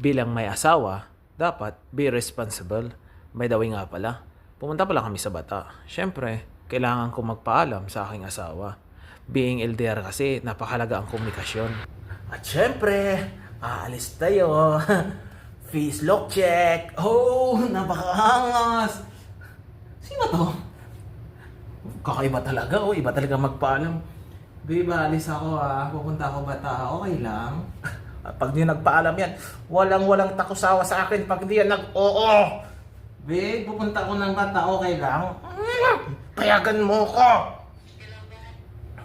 bilang may asawa, dapat be responsible. The way nga pala, pumunta pala kami sa bata. Siyempre, kailangan ko magpaalam sa aking asawa. Being LDR kasi, napakalaga ang komunikasyon. At syempre, aalis tayo. Face lock check. Oh, napakaangas. Sino to? Kakaiba talaga, oh. Iba talaga magpaalam. Babe, alis ako ah. Pupunta ako bata. Okay lang. At pag di nagpaalam yan, walang-walang takusawa sa akin pag di yan nag-oo. Babe, pupunta ako ng bata. Okay lang. Payagan mo ko.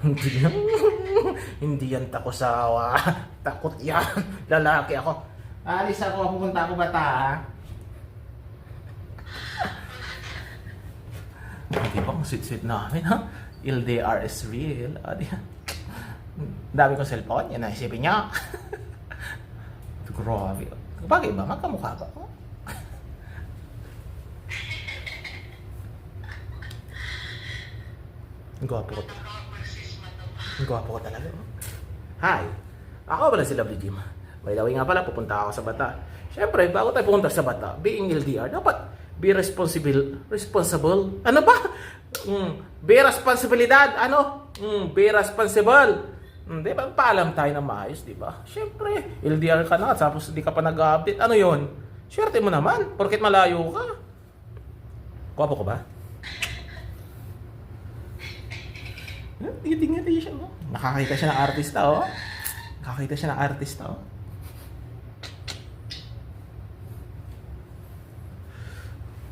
Hindi yan. Hindi yan takusawa. Takot yan. Lalaki ako. Alis ako. Pupunta ako bata ah. Di ba? Ang sweet-sweet namin, ha? LDR is real. Ah, di Dami kong cellphone. Yan ang isipin niya. Grabe. Bagay ba? Magkamukha ba? Ang gwapo ko. Ang gwapo ko talaga. oh. Hi. Ako pala si Lovely Jim. By the way nga pala, pupunta ako sa bata. Siyempre, bago tayo pumunta sa bata, being LDR, dapat be responsible. Responsible? Ano ba? Mm, be responsibilidad. Ano? Mm, be responsible. Mm, di ba? Paalam tayo na maayos, di ba? Siyempre, LDR ka na, tapos di ka pa nag-update. Ano yon? Swerte mo naman, porket malayo ka. Gwapo ko ba? Ngiti-ngiti siya, oh. Nakakita siya ng artista, oh. Nakakita siya ng artista, oh.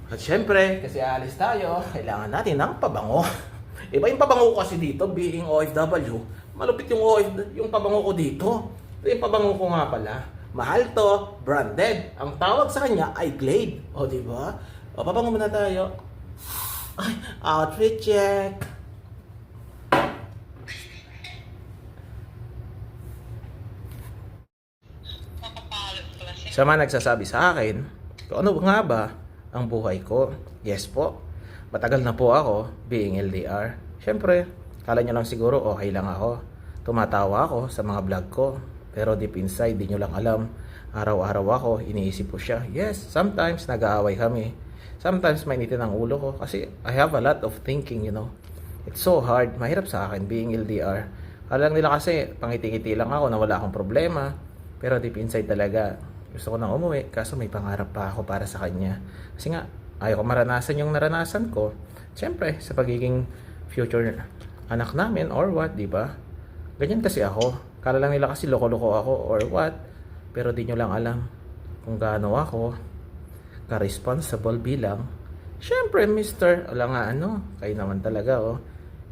At syempre, kasi aalis tayo, kailangan natin ng pabango. Iba yung pabango kasi dito, being OFW. Malupit yung OF, yung pabango ko dito. Ito yung pabango ko nga pala. Mahal to, branded. Ang tawag sa kanya ay Glade. O, di ba? O, pabango muna tayo. Ay, outfit check. Siya man nagsasabi sa akin, kung ano nga ba ang buhay ko. Yes po, matagal na po ako being LDR. Siyempre, kala nyo lang siguro okay lang ako. Tumatawa ako sa mga vlog ko. Pero deep inside, di nyo lang alam. Araw-araw ako, iniisip ko siya. Yes, sometimes nag-aaway kami. Sometimes mainitin ang ulo ko kasi I have a lot of thinking, you know. It's so hard, mahirap sa akin being LDR. Lang nila kasi pangiti-ngiti lang ako na wala akong problema. Pero deep inside talaga, gusto ko nang umuwi kaso may pangarap pa ako para sa kanya. Kasi nga, ayaw ko maranasan yung naranasan ko. Siyempre, sa pagiging future anak namin or what, di ba? Ganyan kasi ako. Kala lang nila kasi loko-loko ako or what. Pero di nyo lang alam kung gaano ako ka-responsible bilang Siyempre, mister, wala nga ano, kayo naman talaga, oh.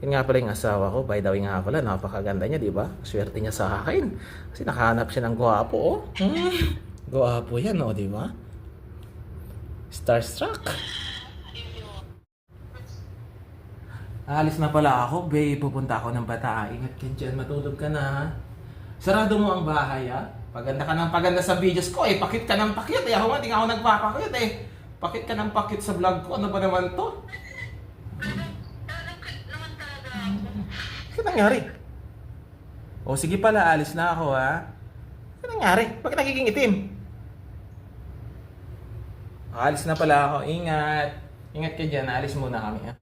Yun nga pala yung asawa ko, by the way nga pala, napakaganda niya, di ba? Swerte niya sa akin. Kasi nakahanap siya ng gwapo, oh. Hmm. Gwapo yan, oh, di ba? Starstruck. Alis na pala ako, babe. Pupunta ako ng bata. Ingat ka dyan, matulog ka na, ha? Sarado mo ang bahay, ha? Paganda ka ng paganda sa videos ko, eh. Pakit ka ng pakit, eh. Ako nga, di ako nagpapakit, eh. Pakit ka ng pakit sa vlog ko. Ano ba naman to? Ano nangyari? O sige pala, alis na ako ha. Ano nangyari? Bakit nagiging itim? Alis na pala ako. Ingat. Ingat ka dyan. Alis muna kami ha.